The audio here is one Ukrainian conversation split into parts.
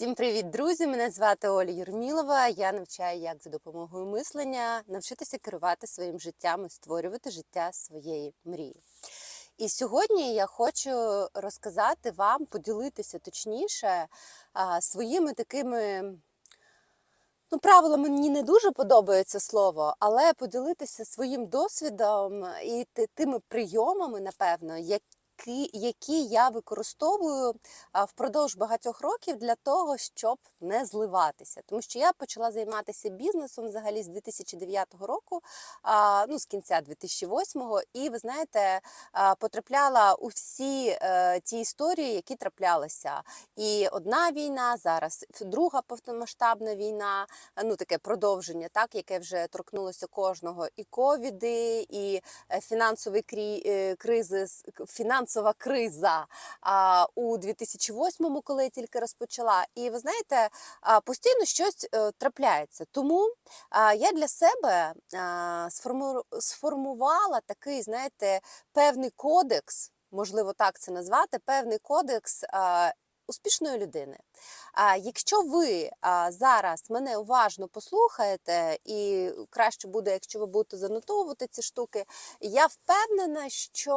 Всім привіт, друзі! Мене звати Оля Юрмілова. Я навчаю, як за допомогою мислення навчитися керувати своїм життям і створювати життя своєї мрії. І сьогодні я хочу розказати вам, поділитися точніше своїми такими. Ну, правила мені не дуже подобається слово, але поділитися своїм досвідом і тими прийомами, напевно, які, які я використовую впродовж багатьох років для того, щоб не зливатися. Тому що я почала займатися бізнесом взагалі з 2009 року, ну з кінця 2008-го, і ви знаєте, потрапляла у всі е, ті історії, які траплялися. І одна війна, зараз друга повномасштабна війна, ну таке продовження, так яке вже торкнулося кожного, і ковіди, і е, фінансові крі... е, кризи, с- к- фінансова криза а, у 2008-му, коли я тільки розпочала. І ви знаєте, а, постійно щось а, трапляється. Тому а, я для себе а, сформу... сформувала такий, знаєте, певний кодекс. Можливо, так це назвати, певний кодекс успішної людини. А якщо ви зараз мене уважно послухаєте, і краще буде, якщо ви будете занотовувати ці штуки, я впевнена, що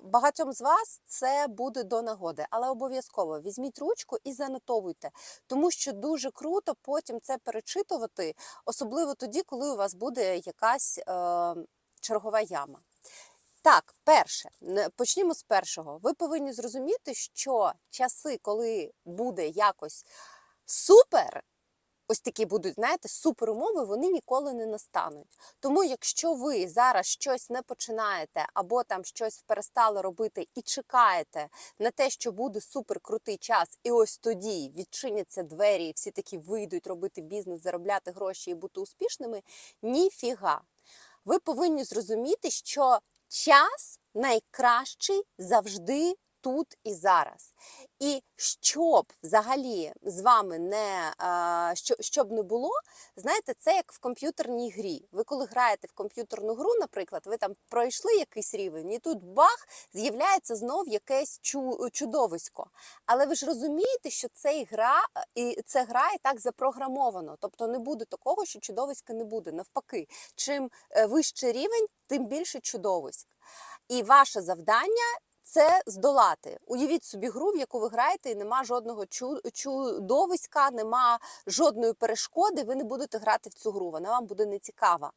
багатьом з вас це буде до нагоди, але обов'язково візьміть ручку і занотовуйте, тому що дуже круто потім це перечитувати, особливо тоді, коли у вас буде якась е, чергова яма. Так, перше, почнімо з першого. Ви повинні зрозуміти, що часи, коли буде якось супер, ось такі будуть, знаєте, супер умови, вони ніколи не настануть. Тому, якщо ви зараз щось не починаєте, або там щось перестали робити і чекаєте на те, що буде супер крутий час, і ось тоді відчиняться двері, і всі такі вийдуть робити бізнес, заробляти гроші і бути успішними, ніфіга. Ви повинні зрозуміти, що час найкращий завжди тут і зараз. І щоб взагалі з вами не що, щоб не було, знаєте, це як в комп'ютерній грі. Ви коли граєте в комп'ютерну гру, наприклад, ви там пройшли якийсь рівень, і тут бах, з'являється знов якесь чу, чудовисько. Але ви ж розумієте, що це гра, і це гра і так запрограмовано. Тобто не буде такого, що чудовиська не буде. Навпаки, чим е, вищий рівень, тим більше чудовиськ. І ваше завдання це здолати. Уявіть собі гру, в яку ви граєте, і нема жодного чудовиська, нема жодної перешкоди. Ви не будете грати в цю гру. Вона вам буде нецікава.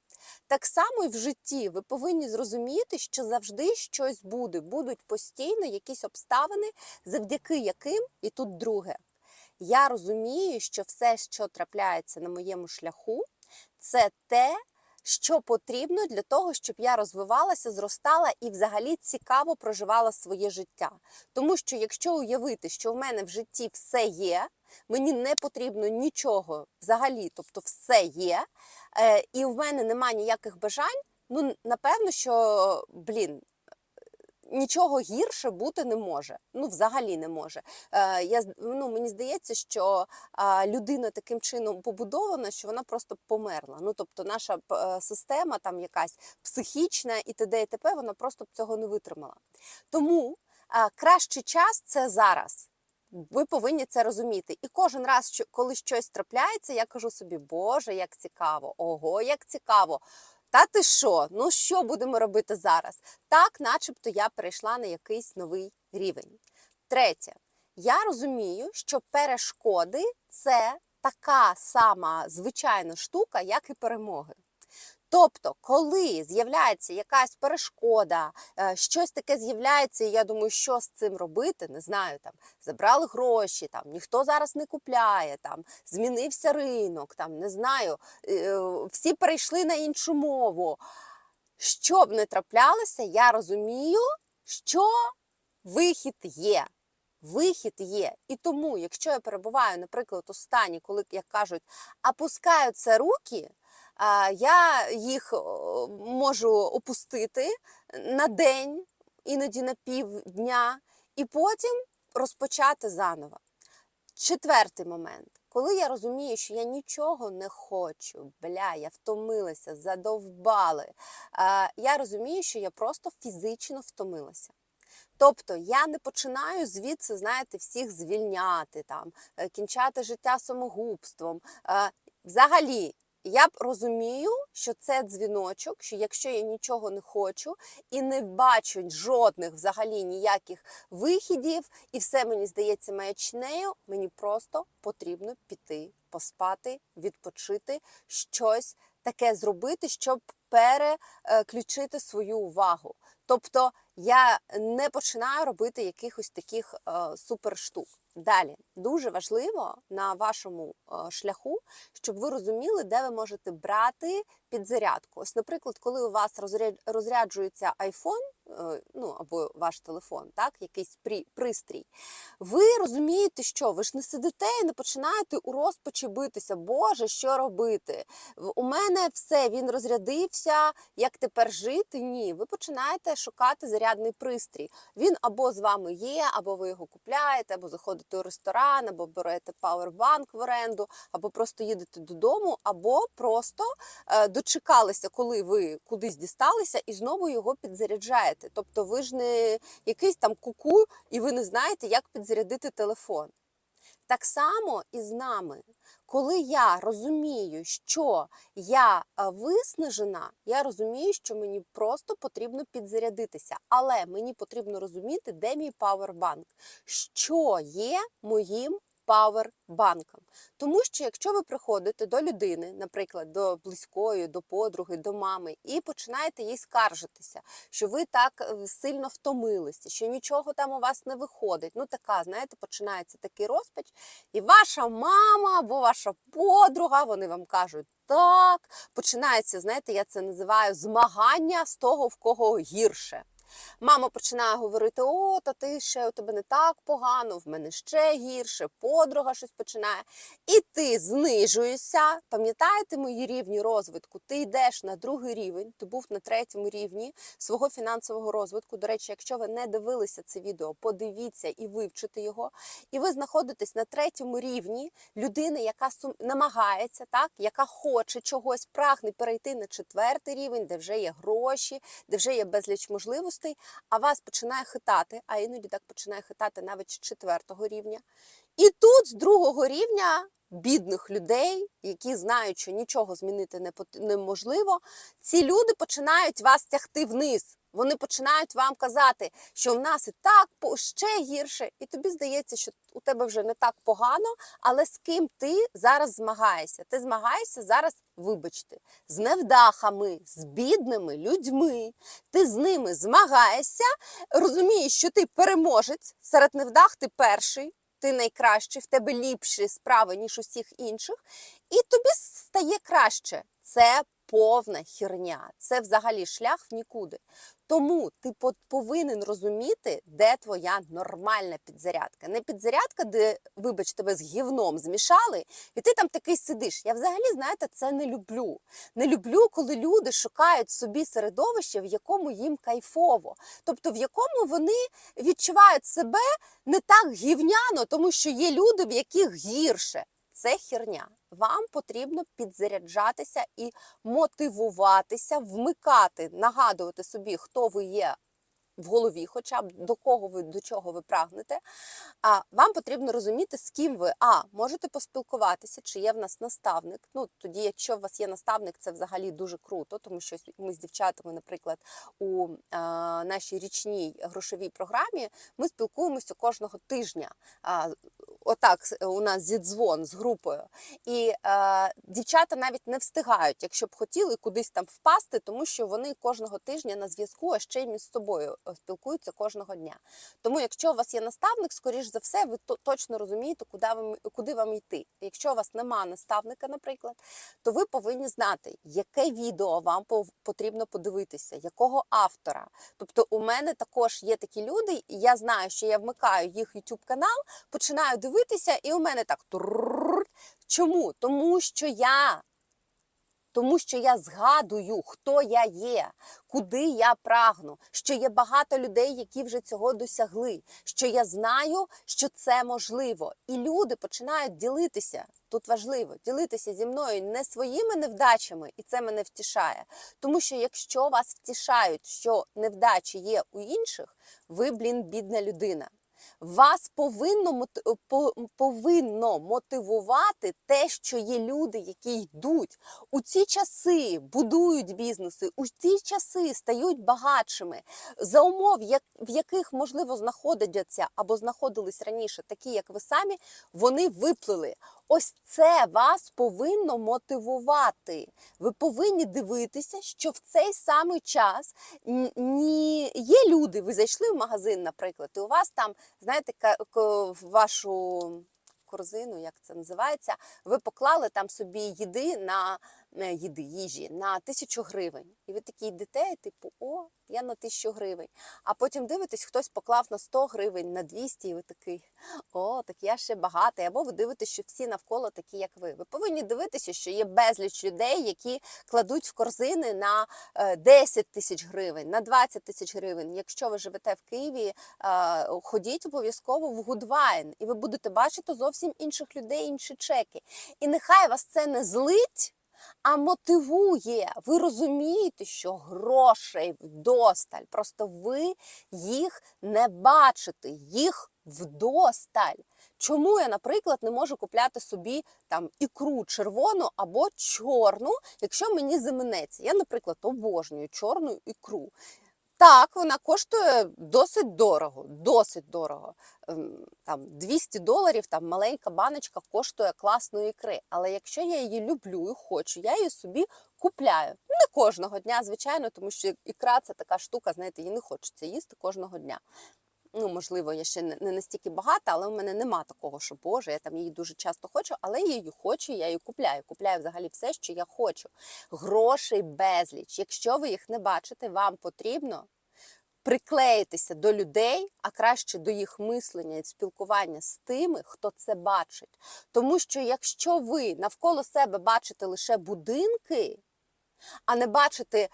Так само і в житті ви повинні зрозуміти, що завжди щось буде. Будуть постійно якісь обставини, завдяки яким і тут друге. Я розумію, що все, що трапляється на моєму шляху, це те, що потрібно для того, щоб я розвивалася, зростала і взагалі цікаво проживала своє життя. Тому що якщо уявити, що в мене в житті все є, мені не потрібно нічого взагалі, тобто все є, е, і в мене немає ніяких бажань, ну напевно, що блін. Нічого гірше бути не може. Ну, взагалі не може. Е, я ну, мені здається, що а, людина таким чином побудована, що вона просто померла. Ну тобто, наша е, система, там якась психічна і т.д. і т.п., вона просто б цього не витримала. Тому а, кращий час це зараз. Ви повинні це розуміти. І кожен раз, коли щось трапляється, я кажу собі, Боже, як цікаво, ого, як цікаво. Та ти що? Ну що будемо робити зараз? Так, начебто, я перейшла на якийсь новий рівень. Третє, я розумію, що перешкоди це така сама звичайна штука, як і перемоги. Тобто, коли з'являється якась перешкода, е, щось таке з'являється, і я думаю, що з цим робити, не знаю, там забрали гроші, там ніхто зараз не купляє, там змінився ринок, там не знаю, е, всі перейшли на іншу мову. Що б не траплялося, я розумію, що вихід є. Вихід є. І тому, якщо я перебуваю, наприклад, у стані, коли, як кажуть, опускаються руки, я їх можу опустити на день, іноді на півдня, і потім розпочати заново. Четвертий момент. Коли я розумію, що я нічого не хочу, бля, я втомилася, задовбали. Я розумію, що я просто фізично втомилася. Тобто я не починаю звідси, знаєте, всіх звільняти, там, е, кінчати життя самогубством. Е, Взагалі, я б розумію, що це дзвіночок, що якщо я нічого не хочу і не бачу жодних взагалі ніяких вихідів, і все мені здається маячнею, мені просто потрібно піти, поспати, відпочити, щось таке зробити, щоб переключити свою увагу. Тобто я не починаю робити якихось таких е, суперштук. Далі дуже важливо на вашому е, шляху, щоб ви розуміли, де ви можете брати підзарядку. Ось, наприклад, коли у вас розряд- розряджується е, ну або ваш телефон, так, якийсь при- пристрій, ви розумієте, що ви ж не сидите і не починаєте у розпачі битися. Боже, що робити? У мене все, він розрядився. Як тепер жити? Ні. Ви починаєте шукати зарядний пристрій. Він або з вами є, або ви його купляєте, або заходите у ресторан, або берете пауербанк в оренду, або просто їдете додому, або просто е, дочекалися, коли ви кудись дісталися, і знову його підзаряджаєте. Тобто ви ж не якийсь там куку, і ви не знаєте, як підзарядити телефон. Так само і з нами. Коли я розумію, що я е, виснажена, я розумію, що мені просто потрібно підзарядитися. Але мені потрібно розуміти, де мій павербанк, що є моїм павербанком. Тому що якщо ви приходите до людини, наприклад, до близької, до подруги, до мами, і починаєте їй скаржитися, що ви так е, сильно втомилися, що нічого там у вас не виходить. Ну така, знаєте, починається такий розпач, і ваша мама або ваша подруга, вони вам кажуть. Так, починається, знаєте, я це називаю змагання з того, в кого гірше. Мама починає говорити: о, та ти ще у тебе не так погано, в мене ще гірше, подруга щось починає. І ти знижуєшся. Пам'ятаєте мої рівні розвитку? Ти йдеш на другий рівень, ти був на третьому рівні свого фінансового розвитку. До речі, якщо ви не дивилися це відео, подивіться і вивчите його. І ви знаходитесь на третьому рівні людини, яка намагається, так, яка хоче чогось, прагне перейти на четвертий рівень, де вже є гроші, де вже є безліч можливостей, а вас починає хитати, а іноді так починає хитати навіть з четвертого рівня. І тут з другого рівня бідних людей, які знають, що нічого змінити неможливо, ці люди починають вас тягти вниз. Вони починають вам казати, що в нас і так ще гірше, і тобі здається, що у тебе вже не так погано, але з ким ти зараз змагаєшся? Ти змагаєшся зараз, вибачте, з невдахами, з бідними людьми. Ти з ними змагаєшся, розумієш, що ти переможець серед невдах, ти перший. Ти найкращий, в тебе ліпші справи, ніж усіх інших, і тобі стає краще. Це повна херня, це взагалі шлях в нікуди. Тому ти повинен розуміти, де твоя нормальна підзарядка. Не підзарядка, де, вибач, тебе з гівном змішали, і ти там такий сидиш. Я взагалі, знаєте, це не люблю. Не люблю, коли люди шукають собі середовище, в якому їм кайфово. Тобто, в якому вони відчувають себе не так гівняно, тому що є люди, в яких гірше. Це херня. Вам потрібно підзаряджатися і мотивуватися, вмикати, нагадувати собі, хто ви є в голові, хоча б до кого ви до чого ви прагнете. А вам потрібно розуміти, з ким ви а можете поспілкуватися, чи є в нас наставник. Ну тоді, якщо у вас є наставник, це взагалі дуже круто, тому що ми з дівчатами, наприклад, у а, нашій річній грошовій програмі ми спілкуємося кожного тижня. А, Отак у нас зідзвон з групою. І е, дівчата навіть не встигають, якщо б хотіли кудись там впасти, тому що вони кожного тижня на зв'язку, а ще й між собою е, спілкуються кожного дня. Тому, якщо у вас є наставник, скоріш за все, ви точно розумієте, куди вам, куди вам йти. Якщо у вас нема наставника, наприклад, то ви повинні знати, яке відео вам потрібно подивитися, якого автора. Тобто, у мене також є такі люди, і я знаю, що я вмикаю їх YouTube канал, починаю дивитися, і у мене так. Чому? Тому що я тому що я згадую, хто я є, куди я прагну, що є багато людей, які вже цього досягли, що я знаю, що це можливо. І люди починають ділитися. Тут важливо ділитися зі мною не своїми невдачами, і це мене втішає. Тому що якщо вас втішають, що невдачі є у інших, ви, блін, бідна людина. Вас повинно мот- повинно мотивувати те, що є люди, які йдуть у ці часи, будують бізнеси, у ці часи стають багатшими за умов, в яких можливо знаходяться або знаходились раніше, такі як ви самі, вони виплили. Ось це вас повинно мотивувати. Ви повинні дивитися, що в цей самий час ні є люди. Ви зайшли в магазин, наприклад, і у вас там, знаєте, в вашу корзину, як це називається, ви поклали там собі їди на їди, їжі на тисячу гривень. І ви такі йдете, і типу, о, я на тисячу гривень. А потім дивитесь, хтось поклав на 100 гривень, на 200, і ви такий, о, так я ще багатий. Або ви дивитесь, що всі навколо такі, як ви. Ви повинні дивитися, що є безліч людей, які кладуть в корзини на е, 10 тисяч гривень, на 20 тисяч гривень. Якщо ви живете в Києві, е, ходіть обов'язково в Гудвайн, і ви будете бачити зовсім інших людей, інші чеки. І нехай вас це не злить. А мотивує, ви розумієте, що грошей вдосталь. Просто ви їх не бачите, їх вдосталь. Чому я, наприклад, не можу купляти собі там ікру червону або чорну, якщо мені заманеться? Я, наприклад, обожнюю чорну ікру. Так, вона коштує досить дорого, досить дорого. Ем, Там 200 доларів, там маленька баночка коштує класної ікри. Але якщо я її люблю і хочу, я її собі купляю. Не кожного дня, звичайно, тому що ікра це така штука, знаєте, її не хочеться їсти кожного дня. Ну, можливо, я ще не настільки багата, але у мене нема такого, що Боже, я там її дуже часто хочу, але я її хочу, я її купляю. Купляю взагалі все, що я хочу. Грошей безліч. Якщо ви їх не бачите, вам потрібно приклеїтися до людей, а краще до їх мислення і спілкування з тими, хто це бачить. Тому що якщо ви навколо себе бачите лише будинки, а не бачите,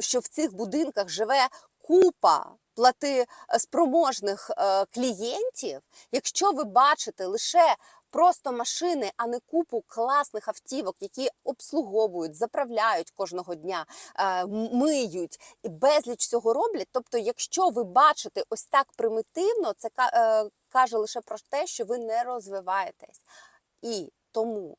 що в цих будинках живе купа плати е, спроможних е, клієнтів, якщо ви бачите лише просто машини, а не купу класних автівок, які обслуговують, заправляють кожного дня, е, миють і безліч цього роблять. Тобто, якщо ви бачите ось так примітивно, це каже лише про те, що ви не розвиваєтесь. І тому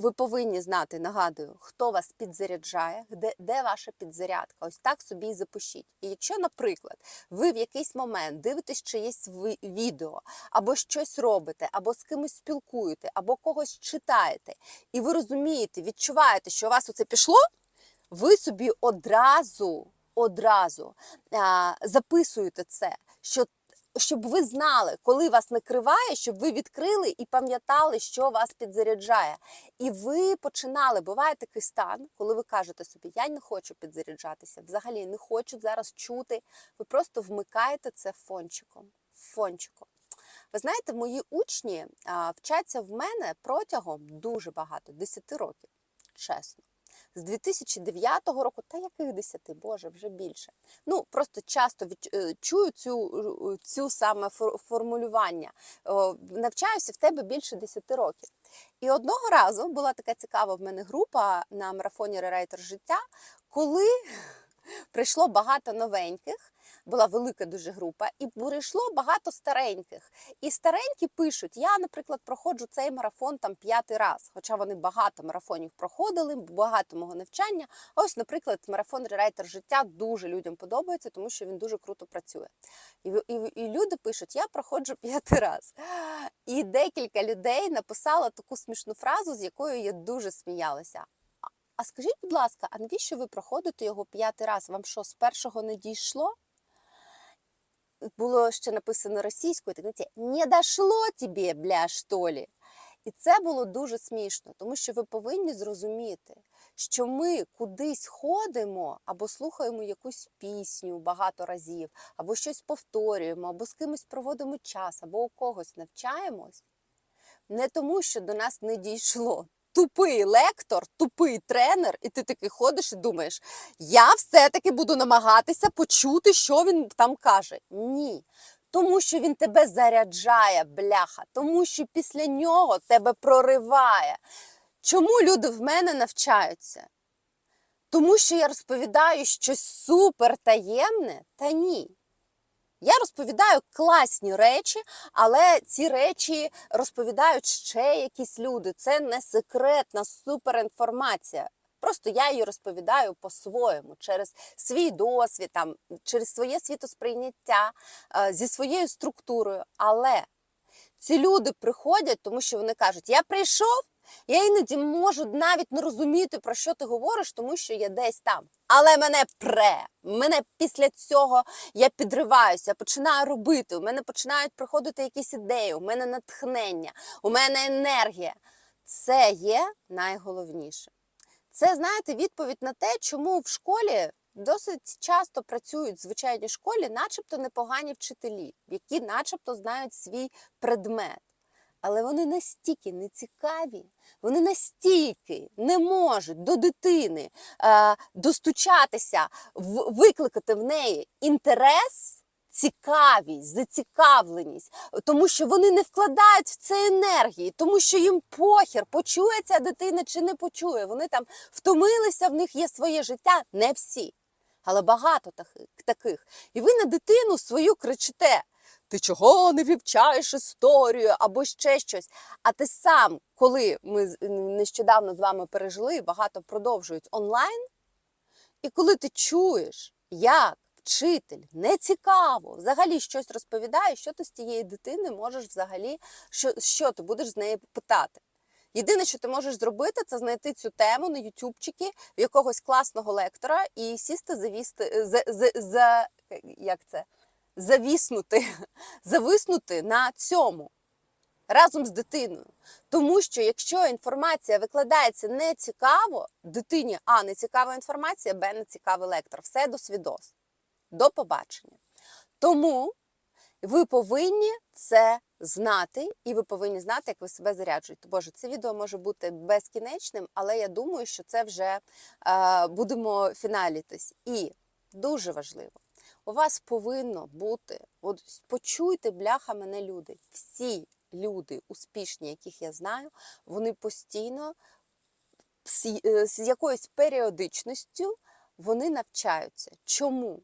ви повинні знати, нагадую, хто вас підзаряджає, де, де ваша підзарядка. Ось так собі і запишіть. І якщо, наприклад, ви в якийсь момент дивитесь чиєсь відео, або щось робите, або з кимось спілкуєте, або когось читаєте, і ви розумієте, відчуваєте, що у вас оце пішло, ви собі одразу, одразу а, записуєте це, що щоб ви знали, коли вас накриває, щоб ви відкрили і пам'ятали, що вас підзаряджає. І ви починали. Буває такий стан, коли ви кажете собі, я не хочу підзаряджатися, взагалі не хочу зараз чути. Ви просто вмикаєте це фончиком. фончиком. Ви знаєте, мої учні вчаться в мене протягом дуже багато, 10 років, чесно. З 2009 року, та яких 10, Боже, вже більше. Ну, просто часто е, чую цю, е, цю саме фор- формулювання. Навчаюся в тебе більше 10 років. І одного разу була така цікава в мене група на марафоні Рерайтер життя, коли прийшло багато новеньких, була велика дуже група, і прийшло багато стареньких. І старенькі пишуть: я, наприклад, проходжу цей марафон там п'ятий раз, хоча вони багато марафонів проходили, багато мого навчання. А ось, наприклад, марафон Рерайтер життя дуже людям подобається, тому що він дуже круто працює. І, і, і люди пишуть: я проходжу п'ятий раз. І декілька людей написало таку смішну фразу, з якою я дуже сміялася. «А- скажіть, будь ласка, а навіщо ви проходите його п'ятий раз? Вам що, з першого не дійшло? Було ще написано російською, так не дошло тобі, бля, що ли? І це було дуже смішно, тому що ви повинні зрозуміти, що ми кудись ходимо або слухаємо якусь пісню багато разів, або щось повторюємо, або з кимось проводимо час, або у когось навчаємось, не тому, що до нас не дійшло. Тупий лектор, тупий тренер, і ти такий ходиш і думаєш, я все-таки буду намагатися почути, що він там каже. Ні. Тому що він тебе заряджає, бляха, тому що після нього тебе прориває. Чому люди в мене навчаються? Тому що я розповідаю щось супер таємне, та ні. Я розповідаю класні речі, але ці речі розповідають ще якісь люди. Це не секретна суперінформація. Просто я її розповідаю по-своєму, через свій досвід, там, через своє світосприйняття, е, зі своєю структурою. Але ці люди приходять, тому що вони кажуть: я прийшов, я іноді можу навіть не розуміти, про що ти говориш, тому що я десь там. Але мене пре. Мене після цього я підриваюся, починаю робити. У мене починають приходити якісь ідеї, у мене натхнення, у мене енергія. Це є найголовніше. Це, знаєте, відповідь на те, чому в школі досить часто працюють в звичайній школі, начебто непогані вчителі, які начебто знають свій предмет. Але вони настільки нецікаві, вони настільки не можуть до дитини е, достучатися, в, викликати в неї інтерес, цікавість, зацікавленість, тому що вони не вкладають в це енергії, тому що їм похер, почує ця дитина чи не почує. Вони там втомилися, в них є своє життя, не всі, але багато таких. І ви на дитину свою кричите. Ти чого не вивчаєш історію або ще щось? А ти сам, коли ми нещодавно з вами пережили, багато продовжують онлайн, і коли ти чуєш, як вчитель не цікаво взагалі щось розповідає, що ти з тієї дитини можеш взагалі, що, що ти будеш з неї питати? Єдине, що ти можеш зробити, це знайти цю тему на ютубчики в якогось класного лектора і сісти завісти за, за, за як це? Завіснути, зависнути на цьому разом з дитиною. Тому що якщо інформація викладається не цікаво, дитині А не цікава інформація, Б не цікавий лектор. Все до свідос. До побачення. Тому ви повинні це знати, і ви повинні знати, як ви себе заряджуєте. Боже, це відео може бути безкінечним, але я думаю, що це вже е, будемо фіналітись. І дуже важливо. У вас повинно бути, от почуйте, бляха мене люди. Всі люди успішні, яких я знаю, вони постійно з, е, якоюсь періодичністю вони навчаються. Чому?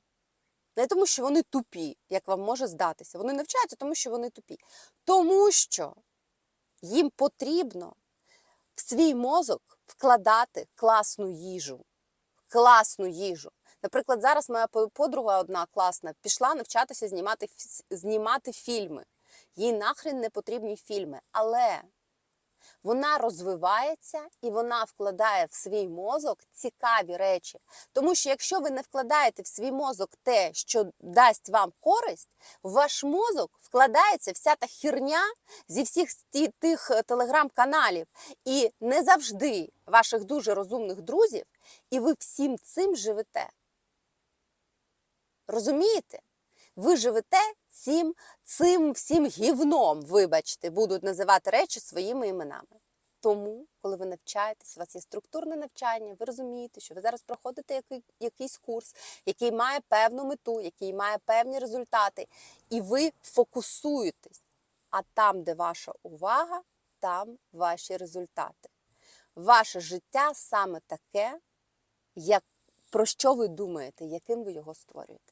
Не тому, що вони тупі, як вам може здатися. Вони навчаються, тому що вони тупі. Тому що їм потрібно в свій мозок вкладати класну їжу. Класну їжу. Наприклад, зараз моя подруга одна класна пішла навчатися знімати, знімати фільми. Їй нахрен не потрібні фільми. Але вона розвивається і вона вкладає в свій мозок цікаві речі. Тому що якщо ви не вкладаєте в свій мозок те, що дасть вам користь, в ваш мозок вкладається вся та херня зі всіх тих е, телеграм-каналів. І не завжди ваших дуже розумних друзів, і ви всім цим живете. Розумієте? Ви живете цим, цим всім гівном, вибачте, будуть називати речі своїми іменами. Тому, коли ви навчаєтесь, у вас є структурне навчання, ви розумієте, що ви зараз проходите який, якийсь курс, який має певну мету, який має певні результати, і ви фокусуєтесь. А там, де ваша увага, там ваші результати. Ваше життя саме таке, як, про що ви думаєте, яким ви його створюєте.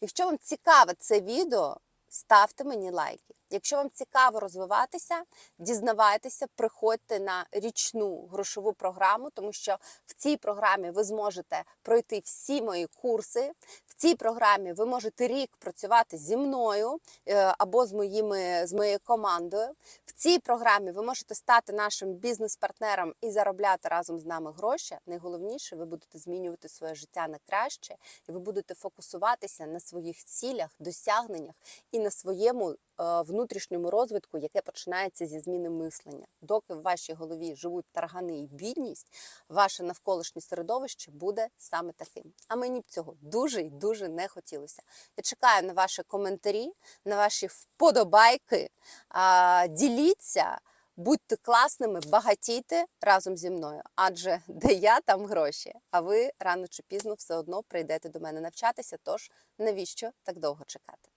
Якщо вам цікаве це відео, ставте мені лайки. Якщо вам цікаво розвиватися, дізнавайтеся, приходьте на річну грошову програму, тому що в цій програмі ви зможете пройти всі мої курси. В цій програмі ви можете рік працювати зі мною е, або з моїми з моєю командою. В цій програмі ви можете стати нашим бізнес-партнером і заробляти разом з нами гроші. Найголовніше, ви будете змінювати своє життя на краще, і ви будете фокусуватися на своїх цілях, досягненнях і на своєму внутрішньому розвитку, яке починається зі зміни мислення. Доки в вашій голові живуть таргани і бідність, ваше навколишнє середовище буде саме таким. А мені б цього дуже і дуже не хотілося. Я чекаю на ваші коментарі, на ваші вподобайки. Діліться. Будьте класними, багатійте разом зі мною, адже де я, там гроші. А ви рано чи пізно все одно прийдете до мене навчатися. Тож навіщо так довго чекати?